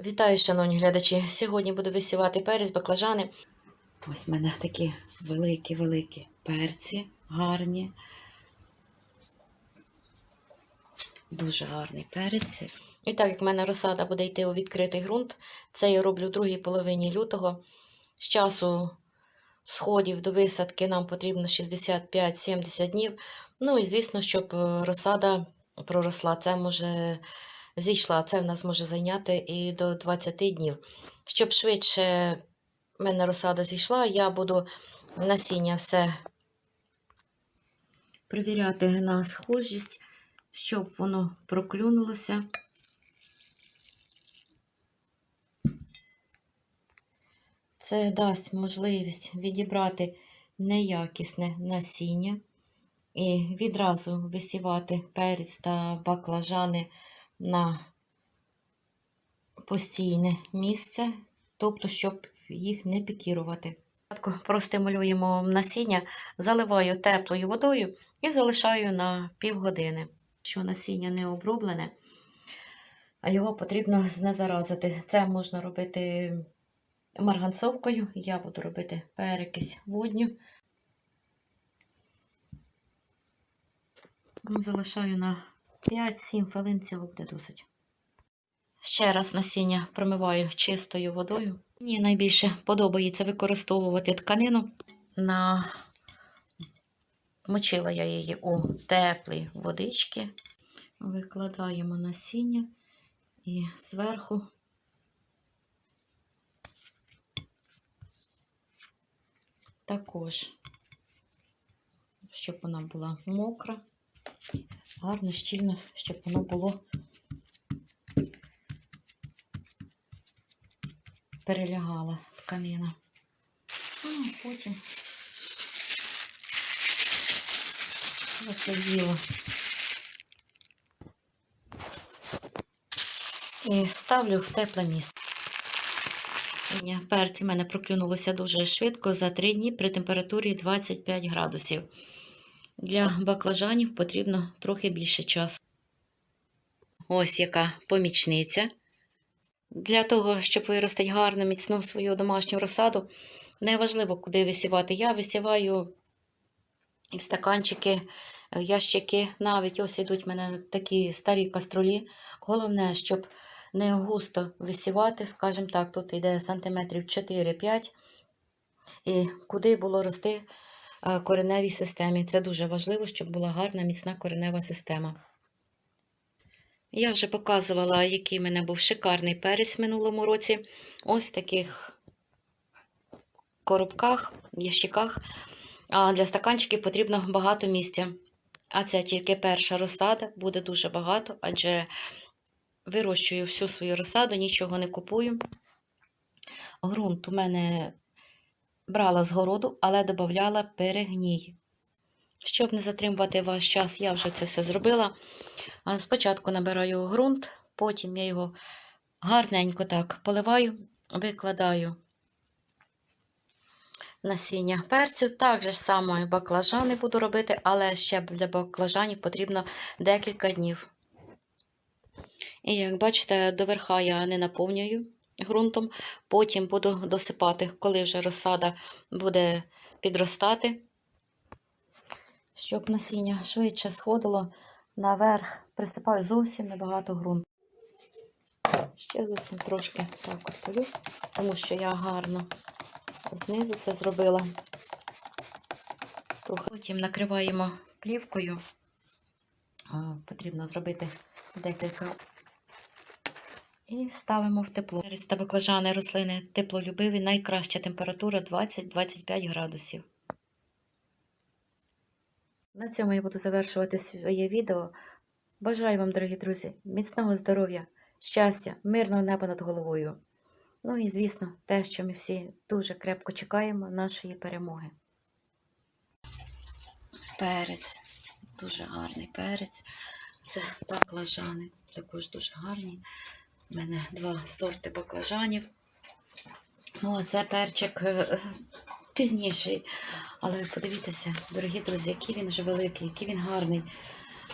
Вітаю, шановні глядачі! Сьогодні буду висівати перець, баклажани. Ось в мене такі великі-великі перці, гарні. Дуже гарний перець. І так як в мене розсада буде йти у відкритий ґрунт, це я роблю в другій половині лютого. З часу сходів до висадки нам потрібно 65-70 днів. Ну і звісно, щоб е, розсада проросла. Це може зійшла. Це в нас може зайняти і до 20 днів. Щоб швидше в мене розсада зійшла, я буду насіння все перевіряти на схожість, щоб воно проклюнулося. Це дасть можливість відібрати неякісне насіння і відразу висівати перець та баклажани на постійне місце, тобто, щоб їх не пікірувати. Простимулюємо насіння, заливаю теплою водою і залишаю на півгодини. Що насіння не оброблене, а його потрібно знезаразити. Це можна робити марганцовкою, я буду робити перекись водню. Залишаю на 5-7 хвилин, цього буде досить. Ще раз насіння промиваю чистою водою. Мені найбільше подобається використовувати тканину. На... Мочила я її у теплій водички. Викладаємо насіння і зверху також, щоб вона була мокра, гарно, щільно, щоб воно було перелягала тканина. Ну, а потім оце діло. І ставлю в тепле місце. Перці в мене проклюнулося дуже швидко за 3 дні при температурі 25 градусів. Для баклажанів потрібно трохи більше часу. Ось яка помічниця. Для того, щоб виростити гарну, міцну свою домашню розсаду, неважливо, куди висівати. Я висіваю в стаканчики, в ящики. Навіть ось ідуть в мене такі старі каструлі. Головне, щоб не густо висівати, скажімо так, тут йде сантиметрів 4-5. І куди було рости е, кореневій системі. Це дуже важливо, щоб була гарна, міцна коренева система. Я вже показувала, який в мене був шикарний перець в минулому році. Ось в таких коробках, ящиках. А для стаканчиків потрібно багато місця. А це тільки перша розсада, буде дуже багато, адже вирощую всю свою розсаду, нічого не купую. Грунт у мене брала з городу, але додавала перегній. Щоб не затримувати ваш час, я вже це все зробила. Спочатку набираю ґрунт, потім я його гарненько так поливаю, викладаю насіння перцю. Так же само баклажани буду робити, але ще для баклажанів потрібно декілька днів. І як бачите, до верха я не наповнюю ґрунтом, потім буду досипати, коли вже розсада буде підростати, щоб насіння швидше сходило наверх, присипаю зовсім небагато ґрунту. Ще зовсім трошки так полю, тому що я гарно знизу це зробила. Потім накриваємо плівкою. Потрібно зробити декілька. І ставимо в тепло. Та баклажани рослини теплолюбиві, найкраща температура 20-25 градусів. На цьому я буду завершувати своє відео. Бажаю вам, дорогі друзі, міцного здоров'я, щастя, мирного неба над головою. Ну і, звісно, те, що ми всі дуже крепко чекаємо нашої перемоги. Перець, дуже гарний перець. Це баклажани, також дуже гарні. У мене два сорти баклажанів. Ну, а це перчик е, е, пізніший. Але подивіться, дорогі друзі, який він вже великий, який він гарний.